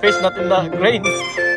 face, not in the grain.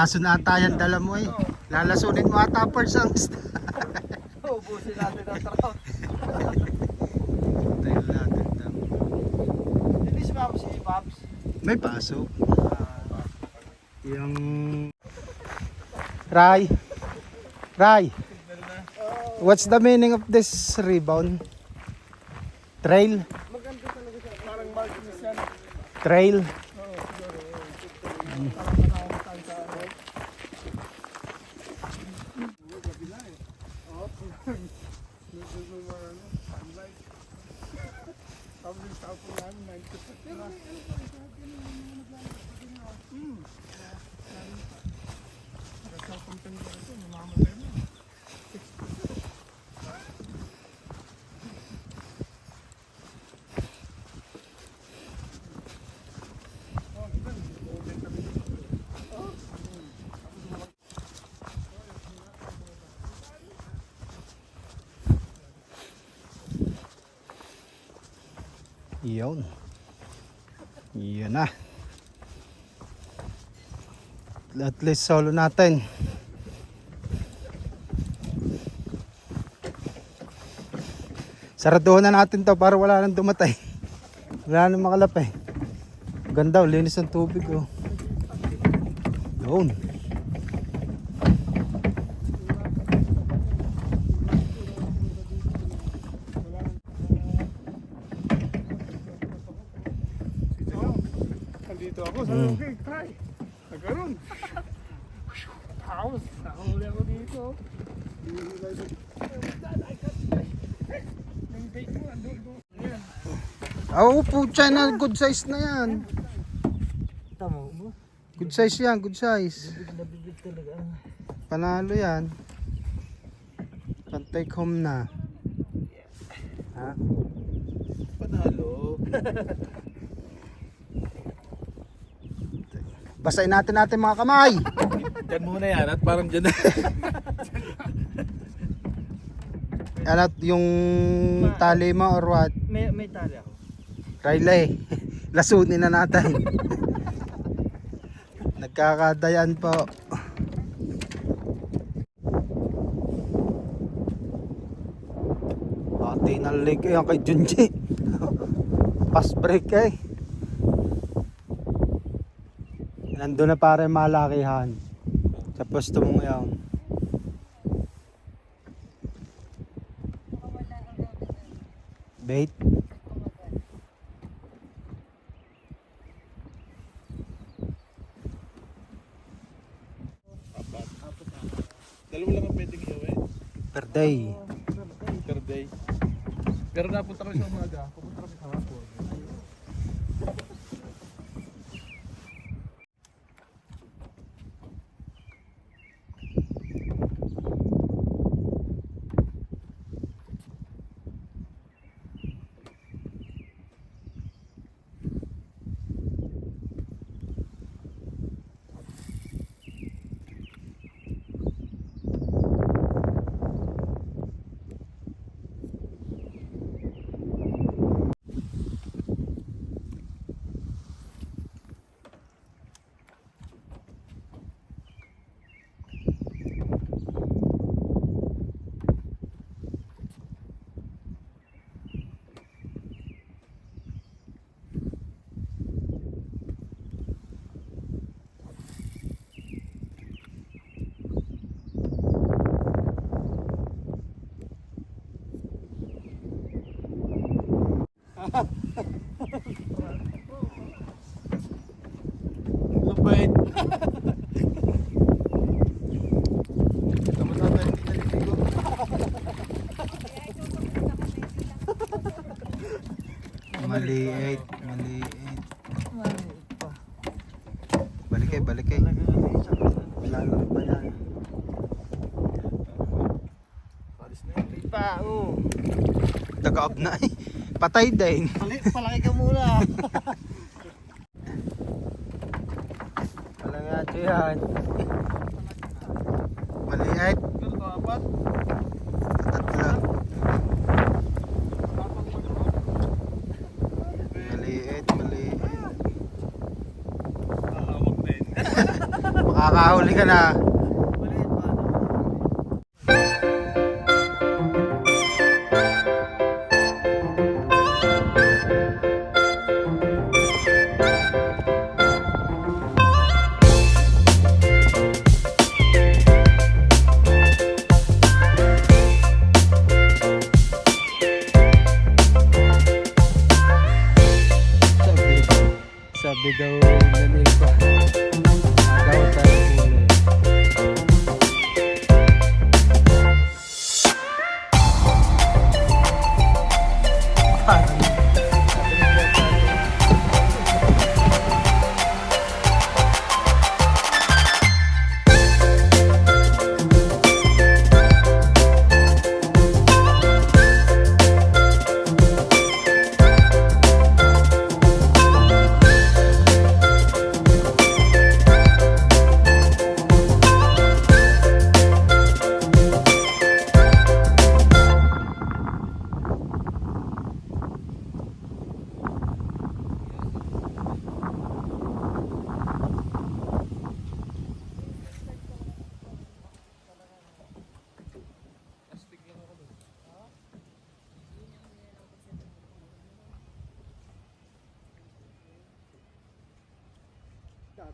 Riley, laso na ata yan dala mo eh. Lalasunin mo ata first ang Ubusin natin ang trout. Tayo natin daw. Hindi si Pops. May pasok. Yung... Ray. Ray. What's the meaning of this rebound? Trail? Maganda talaga siya. Parang markings yan. Trail? Yun. Yun na. At least solo natin. Saraduhan na natin to para wala nang dumatay. Wala nang makalapay. Ganda, oh, linis ng tubig oh. Yun. Nandito ako sa lubig. Try. Tapos, nakahuli ako dito. Yung bait mo, andun doon. Yan. Oh, putya na, good size na yan. Tama mo. Good size yan, good size. Panalo yan. Pantay home na. Ha? Panalo. Basahin natin natin mga kamay. Diyan muna yan at parang dyan na. Ano yung tali mo or what? may, may tali ako. Riley, lasunin na natin. Nagkakadayan po. Pati na leg yan kay Junji. Fast break eh. Nandun na pare malakihan. Sa pwesto mo ngayon. Bait. Dalawa lang ang pwedeng iuwi. Per day. Per day. Pero napunta ko sa umaga. Maliit, maliit. Maliit pa. Balik kayo, balik kayo. Lalaki pa yan. Paris na. Pa, oh. Taga-up na eh. Patay din. Palit, palaki ka muna. Wala nga ito yan. Maliit. Tatlo. Makakahuli ka na. Parang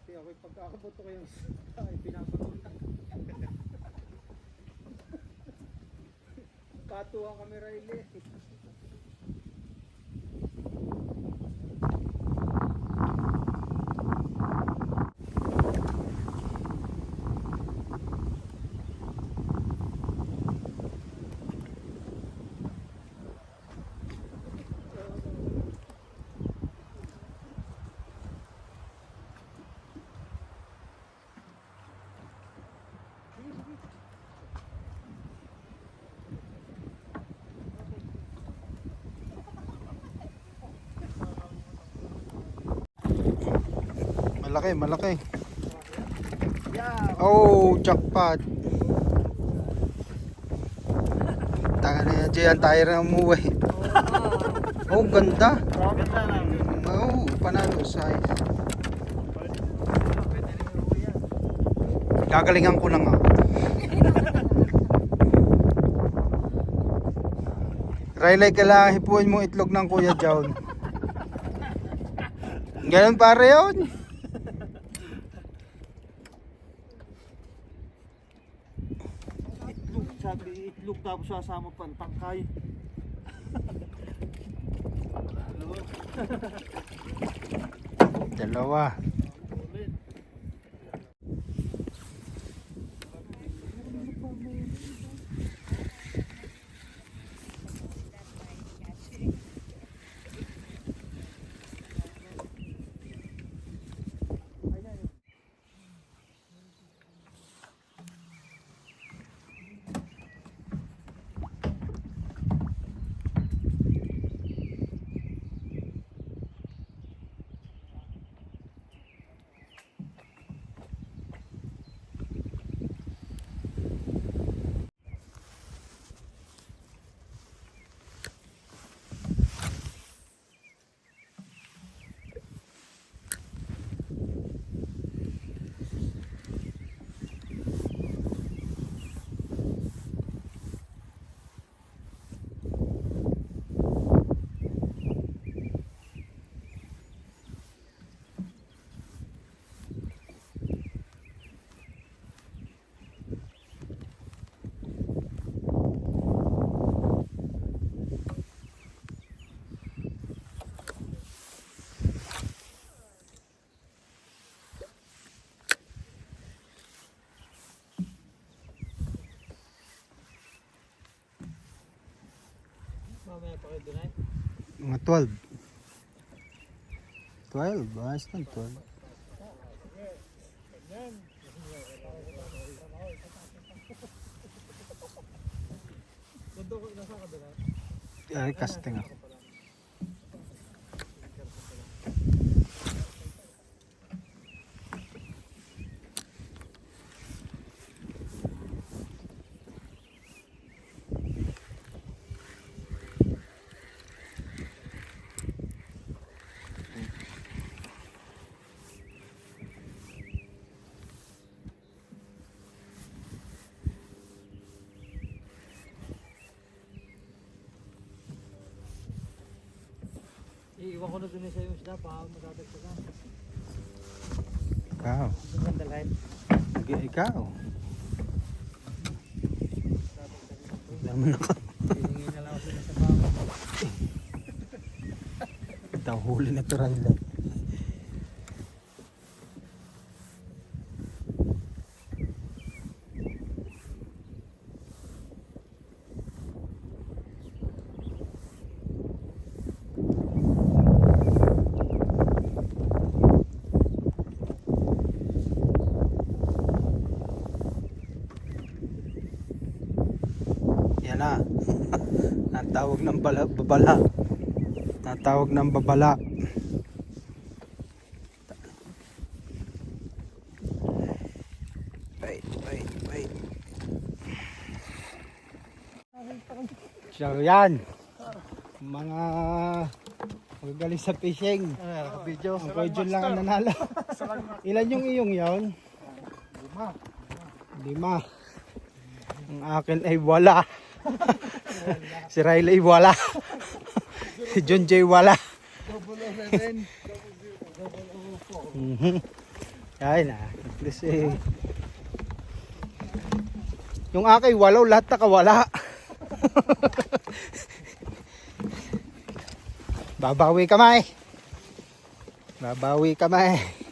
Dati ako pagkakabuto ko yung ay pinapatulan. Katuwa kami Riley. Malaki, malaki. Oh, jackpot. Taka na yan, Jay, ang tayo na umuwi. Oh, ganda. Oh, panalo size. Gagalingan ko lang ah. Riley, kailangan hipuin mo itlog ng Kuya John. Ganun pare yun. Itlog, sabi itlog tapos sasama pa ang tangkay. Dalawa. Mga 12. 12, ayos lang 12. Ay, casting ako. Iiwan ko na dun sa yung isda pa magdadagdagan. Ikaw. Ang ganda light. Ig- Ikaw. Na ka. Hihingi na lang ako sila sa baka. Ito, huli natural lang. Yan na. Natawag ng bala, babala. Natawag ng babala. Wait, wait, wait. So yan. Mga magaling sa fishing. Video. Ang Jun lang ang nanalo. Ilan yung iyong yon? Lima. Lima. Ang akin ay wala. si Riley wala. si John J wala. Ay na. At least eh. Yung akin walaw lahat nakawala. Babawi kamay. Babawi kamay.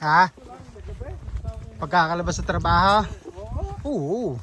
Ha? Pagkakalabas sa trabaho? Oo.